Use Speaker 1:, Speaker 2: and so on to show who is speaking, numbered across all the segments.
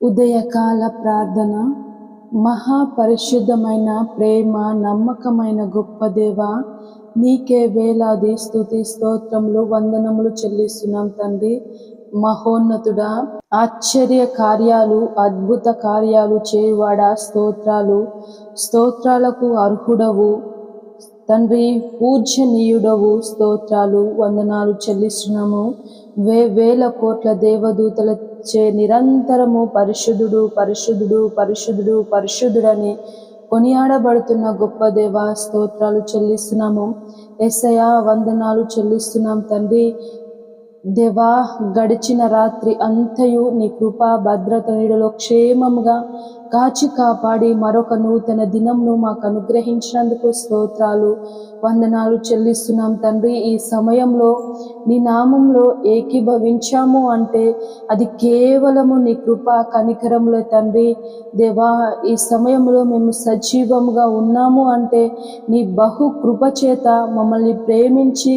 Speaker 1: ఉదయకాల ప్రార్థన. మహాపరిశుద్ధమైన ప్రేమ నమ్మకమైన గొప్ప దేవ నీకే వేలాది స్థుతి స్తోత్రములు వందనములు చెల్లిస్తున్నాం తండ్రి. మహోన్నతుడా ఆశ్చర్య కార్యాలు అద్భుత కార్యాలు చేయువాడా స్తోత్రాలు. స్తోత్రాలకు అర్హుడవు. తండ్రి పూజనీయుడవు స్తోత్రాలు వందనాలు చెల్లిస్తున్నాము. వే వేల కోట్ల దేవదూతల చే నిరంతరము పరిశుద్ధుడు పరిశుద్ధుడు పరిశుద్ధుడు పరిశుద్ధుడని కొనియాడబడుతున్న గొప్ప దేవ స్తోత్రాలు చెల్లిస్తున్నాము. ఎస్ఐ వందనాలు చెల్లిస్తున్నాం తండ్రి. దేవా గడిచిన రాత్రి అంతయు నీ కృప భద్రత నీడలో క్షేమముగా కాచి కాపాడి మరొక నూతన దినంను మాకు అనుగ్రహించినందుకు స్తోత్రాలు. వందనాలు చెల్లిస్తున్నాం తండ్రి. ఈ సమయంలో నీ నామంలో ఏకీభవించాము అంటే అది కేవలము నీ కృప కనికరములే తండ్రి. దేవా ఈ సమయంలో మేము సజీవముగా ఉన్నాము అంటే నీ బహు కృప చేత మమ్మల్ని ప్రేమించి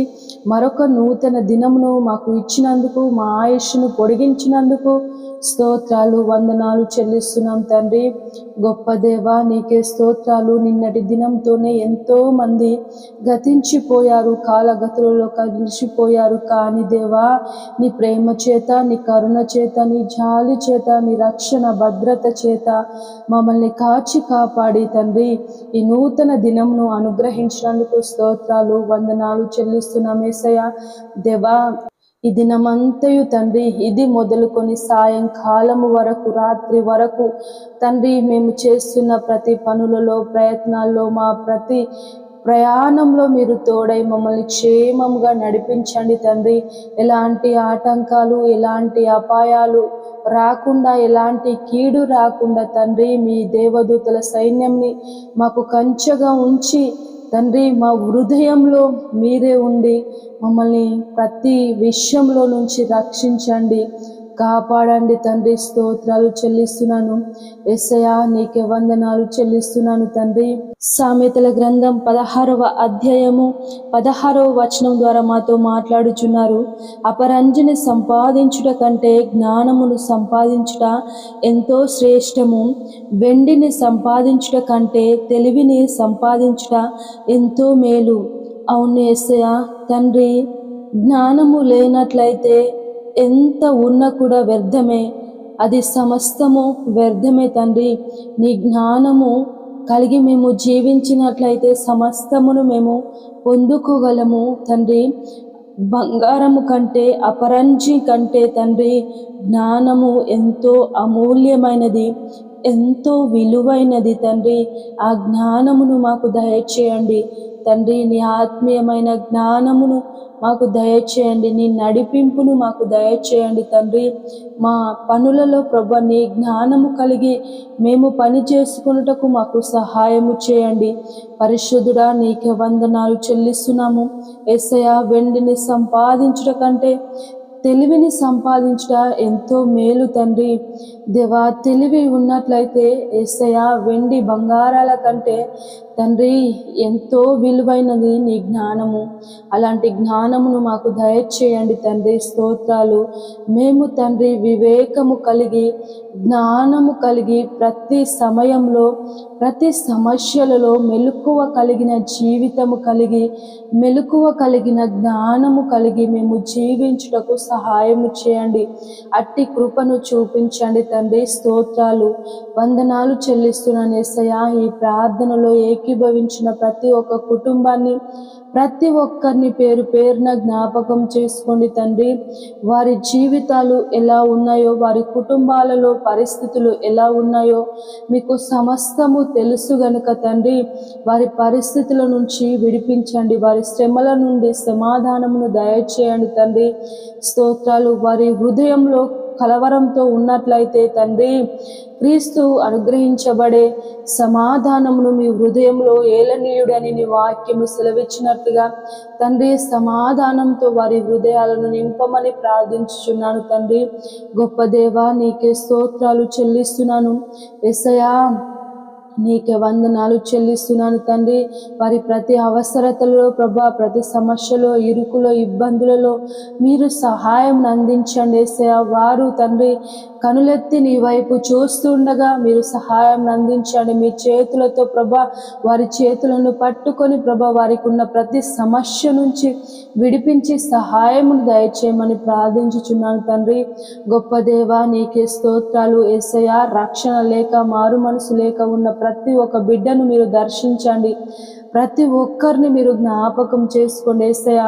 Speaker 1: మరొక నూతన దినమును మాకు ఇచ్చినందుకు మా ఆయుష్ను పొడిగించినందుకు స్తోత్రాలు వందనాలు చెల్లిస్తున్నాం తండ్రి. గొప్ప దేవ నీకే స్తోత్రాలు. నిన్నటి దినంతోనే ఎంతో మంది గతించిపోయారు కాలగతులలో కలిసిపోయారు. కానీ దేవా నీ ప్రేమ చేత నీ కరుణ చేత నీ జాలి చేత నీ రక్షణ భద్రత చేత మమ్మల్ని కాచి కాపాడి తండ్రి. ఈ నూతన దినంను అనుగ్రహించినందుకు స్తోత్రాలు వందనాలు చెల్లిస్తున్నాం ఏసయ్య. దేవా ఈ దినమంతయు తండ్రి ఇది మొదలుకొని సాయంకాలము వరకు రాత్రి వరకు తండ్రి మేము చేస్తున్న ప్రతి పనులలో ప్రయత్నాల్లో మా ప్రతి ప్రయాణంలో మీరు తోడై మమ్మల్ని క్షేమంగా నడిపించండి తండ్రి. ఎలాంటి ఆటంకాలు ఎలాంటి అపాయాలు రాకుండా ఎలాంటి కీడు రాకుండా తండ్రి మీ దేవదూతల సైన్యంని మాకు కంచెగా ఉంచి తండ్రి మా హృదయంలో మీరే ఉండి మమ్మల్ని ప్రతి విషయంలో నుంచి రక్షించండి. కాపాడండి తండ్రి స్తోత్రాలు చెల్లిస్తున్నాను. ఎస్ఐయా నీకే వందనాలు చెల్లిస్తున్నాను తండ్రి. సామెతల గ్రంథం పదహారవ అధ్యాయము పదహారవ వచనం ద్వారా మాతో మాట్లాడుచున్నారు. అపరంజని సంపాదించుట కంటే జ్ఞానమును సంపాదించుట ఎంతో శ్రేష్టము. వెండిని సంపాదించుట కంటే తెలివిని సంపాదించుట ఎంతో మేలు. అవును ఎస్ఐ తండ్రి జ్ఞానము లేనట్లయితే ఎంత ఉన్నా కూడా వ్యర్థమే. అది సమస్తము వ్యర్థమే తండ్రి. నీ జ్ఞానము కలిగి మేము జీవించినట్లయితే సమస్తమును మేము పొందుకోగలము తండ్రి. బంగారము కంటే అపరంజి కంటే తండ్రి జ్ఞానము ఎంతో అమూల్యమైనది. ఎంతో విలువైనది తండ్రి. ఆ జ్ఞానమును మాకు దయచేయండి. తండ్రి నీ ఆత్మీయమైన జ్ఞానమును మాకు దయచేయండి. నీ నడిపింపును మాకు దయచేయండి తండ్రి. మా పనులలో ప్రభు నీ జ్ఞానము కలిగి మేము పని చేసుకున్నటకు మాకు సహాయము చేయండి. పరిశుద్ధుడా నీకే వందనాలు చెల్లిస్తున్నాము. ఎస్ఐ వెండిని సంపాదించుట కంటే తెలివిని సంపాదించుట ఎంతో మేలు తండ్రి. దేవా తెలివి ఉన్నట్లయితే ఏసయ వెండి బంగారాల కంటే తండ్రి ఎంతో విలువైనది నీ జ్ఞానము. అలాంటి జ్ఞానమును మాకు దయచేయండి తండ్రి స్తోత్రాలు. మేము తండ్రి వివేకము కలిగి జ్ఞానము కలిగి ప్రతి సమయంలో ప్రతి సమస్యలలో మెలకువ కలిగిన జీవితము కలిగి మెలకువ కలిగిన జ్ఞానము కలిగి మేము జీవించుటకు సహాయము చేయండి. అట్టి కృపను చూపించండి తండ్రి స్తోత్రాలు. వందనాలు చెల్లిస్తున్నాను ఎస్సయ్య ఈ ప్రార్థనలో ఏకీ ఏకీభవించిన ప్రతి ఒక్క కుటుంబాన్ని ప్రతి ఒక్కరిని పేరు పేరున జ్ఞాపకం చేసుకోండి తండ్రి. వారి జీవితాలు ఎలా ఉన్నాయో వారి కుటుంబాలలో పరిస్థితులు ఎలా ఉన్నాయో మీకు సమస్తము తెలుసు గనుక తండ్రి. వారి పరిస్థితుల నుంచి విడిపించండి వారి శ్రమల నుండి సమాధానమును దయచేయండి తండ్రి. స్తోత్రాలు వారి హృదయంలో కలవరంతో ఉన్నట్లయితే తండ్రి క్రీస్తు అనుగ్రహించబడే సమాధానమును మీ హృదయంలో ఏలనీయుడని నీ వాక్యము సెలవిచ్చినట్లుగా తండ్రి సమాధానంతో వారి హృదయాలను నింపమని ప్రార్థించుచున్నాను తండ్రి. గొప్ప దేవా నీకే స్తోత్రాలు చెల్లిస్తున్నాను. ఎసయా నీకే వందనాలు చెల్లిస్తున్నాను తండ్రి. వారి ప్రతి అవసరతలో ప్రభా ప్రతి సమస్యలో ఇరుకులో ఇబ్బందులలో మీరు సహాయం అందించండి వారు తండ్రి కనులెత్తి నీ వైపు చూస్తుండగా మీరు సహాయం అందించండి. మీ చేతులతో ప్రభా వారి చేతులను పట్టుకొని ప్రభా వారికి ఉన్న ప్రతి సమస్య నుంచి విడిపించి సహాయమును దయచేయమని ప్రార్థించుచున్నాను తండ్రి. గొప్ప దేవ నీకే స్తోత్రాలు. ఏసయ రక్షణ లేక మారు మనసు లేక ఉన్న ప్రతి ఒక్క బిడ్డను మీరు దర్శించండి. ప్రతి ఒక్కరిని మీరు జ్ఞాపకం చేసుకోండి. ఏసయ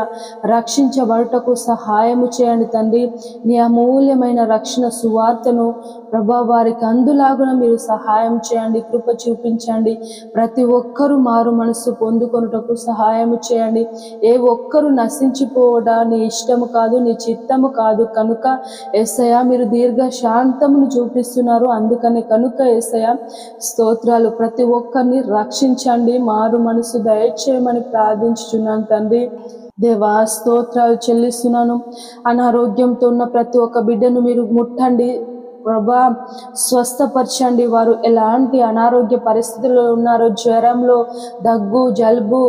Speaker 1: రక్షించబడటకు సహాయము చేయండి తండ్రి. నీ అమూల్యమైన రక్షణ సువార్తను ప్రభా వారికి అందులాగున మీరు సహాయం చేయండి కృప చూపించండి. ప్రతి ఒక్కరూ మారు మనస్సు పొందుకొనుటకు సహాయము చేయండి. ఏ ఒక్కరు నశించిపోవడా నీ ఇష్టము కాదు నీ చిత్తము కాదు. కనుక ఎస్ఐ మీరు దీర్ఘ శాంతమును చూపిస్తున్నారు. అందుకని కనుక ఎస్ఐ స్తోత్రాలు ప్రతి ఒక్కరిని రక్షించండి మారు మనసు దయచేయమని ప్రార్థించుచున్నాను తండ్రి. దేవా స్తోత్రాలు చెల్లిస్తున్నాను. అనారోగ్యంతో ఉన్న ప్రతి ఒక్క బిడ్డను మీరు ముట్టండి. ప్రభా స్వస్థపరచండి. వారు ఎలాంటి అనారోగ్య పరిస్థితుల్లో ఉన్నారో జ్వరంలో దగ్గు జలుబు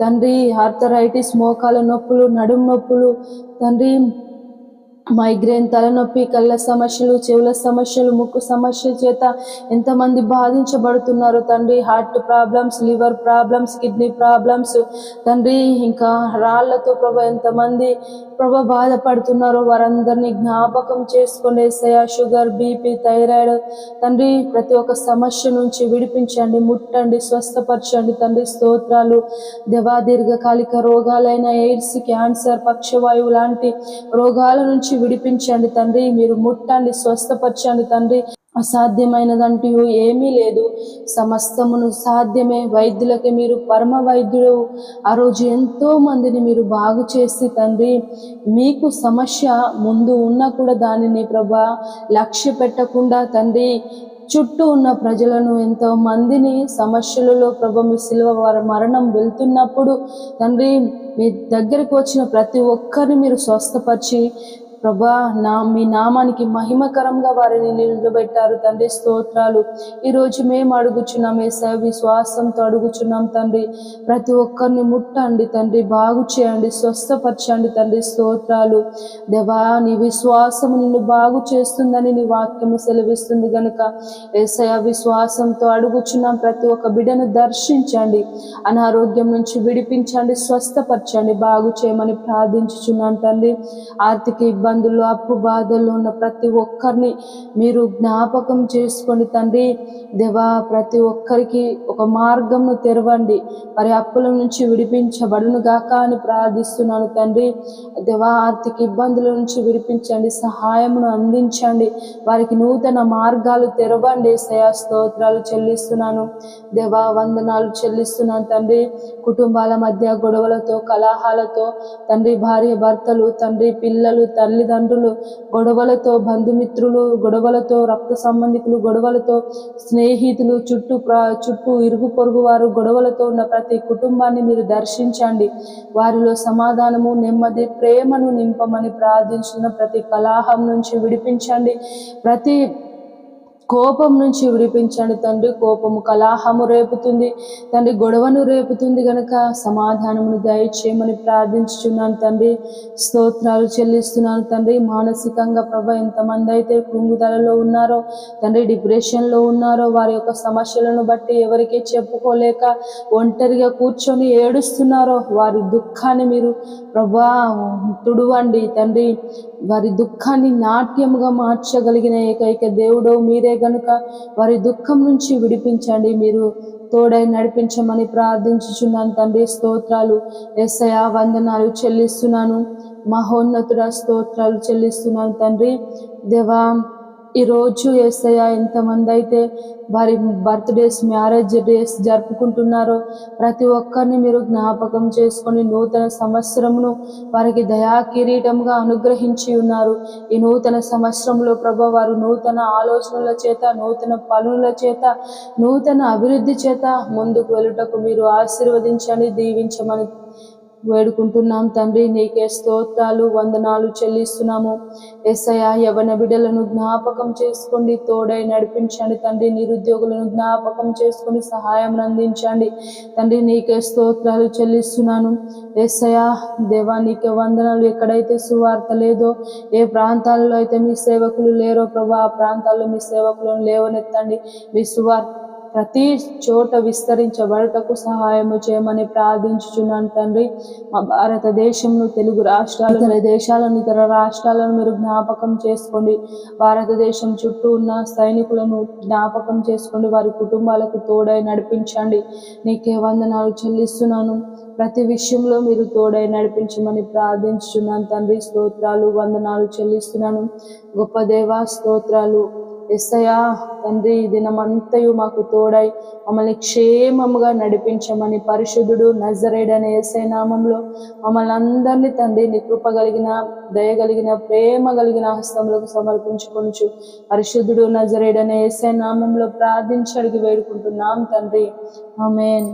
Speaker 1: తండ్రి ఆర్థరైటిస్ మోకాల నొప్పులు నడుము నొప్పులు తండ్రి మైగ్రేన్ తలనొప్పి కళ్ళ సమస్యలు చెవుల సమస్యలు ముక్కు సమస్య చేత ఎంతమంది బాధించబడుతున్నారు? తండ్రి heart problems liver problems kidney problems తండ్రి ఇంకా రాళ్ళతో ప్రభా ఎంతమంది ప్రభా బాధపడుతున్నారో వారందరినీ జ్ఞాపకం చేసుకోండి. సయా షుగర్ బీపీ థైరాయిడ్ తండ్రి ప్రతి ఒక్క సమస్య నుంచి విడిపించండి ముట్టండి స్వస్థపరచండి. తండ్రి స్తోత్రాలు దేవా దీర్ఘకాలిక రోగాలైన ఎయిడ్స్ క్యాన్సర్ పక్షవాయువు లాంటి రోగాల నుంచి విడిపించండి తండ్రి మీరు ముట్టండి స్వస్థపరచండి తండ్రి. అసాధ్యమైనదంటూ ఏమీ లేదు. సమస్తమును సాధ్యమే. వైద్యులకి మీరు పరమ వైద్యుడు. ఆ రోజు ఎంతో మందిని మీరు బాగు చేసి తండ్రి మీకు సమస్య ముందు ఉన్నా కూడా దానిని ప్రభా లక్ష్య పెట్టకుండా తండ్రి చుట్టూ ఉన్న ప్రజలను ఎంతో మందిని సమస్యలలో ప్రభు మీ శిలువ వారి మరణం వెళ్తున్నప్పుడు తండ్రి మీ దగ్గరికి వచ్చిన ప్రతి ఒక్కరిని మీరు స్వస్థపరిచి ప్రభా నా మీ నామానికి మహిమకరంగా వారిని నిలబెట్టారు తండ్రి స్తోత్రాలు. ఈరోజు మేము అడుగుచున్నాం ఏసా విశ్వాసంతో అడుగుచున్నాం తండ్రి. ప్రతి ఒక్కరిని ముట్టండి తండ్రి బాగు చేయండి స్వస్థపరచండి తండ్రి స్తోత్రాలు. దేవా నీ విశ్వాసము నిన్ను బాగు చేస్తుందని నీ వాక్యము సెలవిస్తుంది గనుక. ఏసయ విశ్వాసంతో అడుగుచున్నాం ప్రతి ఒక్క బిడ్డను దర్శించండి. అనారోగ్యం నుంచి విడిపించండి స్వస్థపరచండి బాగు చేయమని ప్రార్థించుచున్నాం తండ్రి. ఆర్థిక ఇబ్బంది ఇబ్బందులు అప్పు బాధల్లో ఉన్న ప్రతి ఒక్కరిని మీరు జ్ఞాపకం చేసుకొని తండ్రి దేవా ప్రతి ఒక్కరికి ఒక మార్గంను తెరవండి. వారి అప్పుల నుంచి విడిపించబడును గాక అని ప్రార్థిస్తున్నాను తండ్రి. దేవా ఆర్థిక ఇబ్బందుల నుంచి విడిపించండి సహాయమును అందించండి. వారికి నూతన మార్గాలు తెరవండి. సయా స్తోత్రాలు చెల్లిస్తున్నాను. దేవా వందనాలు చెల్లిస్తున్నాను తండ్రి. కుటుంబాల మధ్య గొడవలతో కలహాలతో తండ్రి భార్య భర్తలు తండ్రి పిల్లలు తల్లి తల్లిదండ్రులు గొడవలతో బంధుమిత్రులు గొడవలతో రక్త సంబంధికులు గొడవలతో స్నేహితులు చుట్టూ ప్ర చుట్టూ ఇరుగు పొరుగు వారు గొడవలతో ఉన్న ప్రతి కుటుంబాన్ని మీరు దర్శించండి. వారిలో సమాధానము నెమ్మది ప్రేమను నింపమని ప్రార్థించిన ప్రతి కలాహం నుంచి విడిపించండి. ప్రతి కోపం నుంచి విడిపించండి తండ్రి. కోపము కలాహము రేపుతుంది. తండ్రి గొడవను రేపుతుంది గనక సమాధానమును దయచేయమని ప్రార్థించుచున్నాను తండ్రి. స్తోత్రాలు చెల్లిస్తున్నాను తండ్రి. మానసికంగా ప్రభ ఎంతమంది అయితే కృంగుదలలో ఉన్నారో తండ్రి డిప్రెషన్లో ఉన్నారో వారి యొక్క సమస్యలను బట్టి ఎవరికీ చెప్పుకోలేక ఒంటరిగా కూర్చొని ఏడుస్తున్నారో వారి దుఃఖాన్ని మీరు ప్రభా తుడువండి తండ్రి. వారి దుఃఖాన్ని నాట్యముగా మార్చగలిగిన ఏకైక దేవుడు మీరే గనుక వారి దుఃఖం నుంచి విడిపించండి. మీరు తోడై నడిపించమని ప్రార్థించుచున్నాను తండ్రి. స్తోత్రాలు ఎస్ఐ వందనాలు చెల్లిస్తున్నాను. మహోన్నతుడ స్తోత్రాలు చెల్లిస్తున్నాను తండ్రి. దేవా ఈరోజు ఏసయ్య ఎంతమంది అయితే వారి బర్త్డేస్ మ్యారేజ్ డేస్ జరుపుకుంటున్నారో ప్రతి ఒక్కరిని మీరు జ్ఞాపకం చేసుకొని నూతన సంవత్సరమును వారికి దయా కిరీటంగా అనుగ్రహించి ఉన్నారు. ఈ నూతన సంవత్సరంలో ప్రభు వారు నూతన ఆలోచనల చేత నూతన పనుల చేత నూతన అభివృద్ధి చేత ముందుకు వెళ్ళుటకు మీరు ఆశీర్వదించండి దీవించమని వేడుకుంటున్నాం తండ్రి నీకే స్తోత్రాలు వందనాలు చెల్లిస్తున్నాము. ఎస్ఐ యవన బిడ్డలను జ్ఞాపకం చేసుకోండి తోడై నడిపించండి తండ్రి నిరుద్యోగులను జ్ఞాపకం చేసుకొని సహాయం అందించండి. తండ్రి నీకే స్తోత్రాలు చెల్లిస్తున్నాను. ఎస్ఐయా దేవా నీకే వందనాలు. ఎక్కడైతే సువార్త లేదో ఏ ప్రాంతాల్లో అయితే మీ సేవకులు లేరో ప్రభా ఆ ప్రాంతాల్లో మీ సేవకులను లేవనెత్తండి. మీ సువార్త ప్రతి చోట విస్తరించబడటకు సహాయము చేయమని ప్రార్థించుచున్నాను తండ్రి. మా భారతదేశంలో తెలుగు రాష్ట్రాలు ఇతర దేశాలను ఇతర రాష్ట్రాలను మీరు జ్ఞాపకం చేసుకోండి. భారతదేశం చుట్టూ ఉన్న సైనికులను జ్ఞాపకం చేసుకోండి. వారి కుటుంబాలకు తోడై నడిపించండి. నీకే వందనాలు చెల్లిస్తున్నాను. ప్రతి విషయంలో మీరు తోడై నడిపించమని ప్రార్థించుచున్నాను తండ్రి. స్తోత్రాలు వందనాలు చెల్లిస్తున్నాను. గొప్ప దేవ స్తోత్రాలు. ఎస్సయా తండ్రి ఈ దినమంతయు మాకు తోడై మమ్మల్ని క్షేమముగా నడిపించమని పరిశుద్ధుడు నజరేడనే ఎస్ఐ నామంలో మమ్మల్ని అందరినీ తండ్రి నీ కృప కలిగిన దయ కలిగిన ప్రేమ కలిగిన హస్తములకు సమర్పించుకొనుచు పరిశుద్ధుడు నజరేడనే ఎస్ఐ నామంలో ప్రార్థించి అడిగి వేడుకుంటున్నాం తండ్రి. ఆమెన్.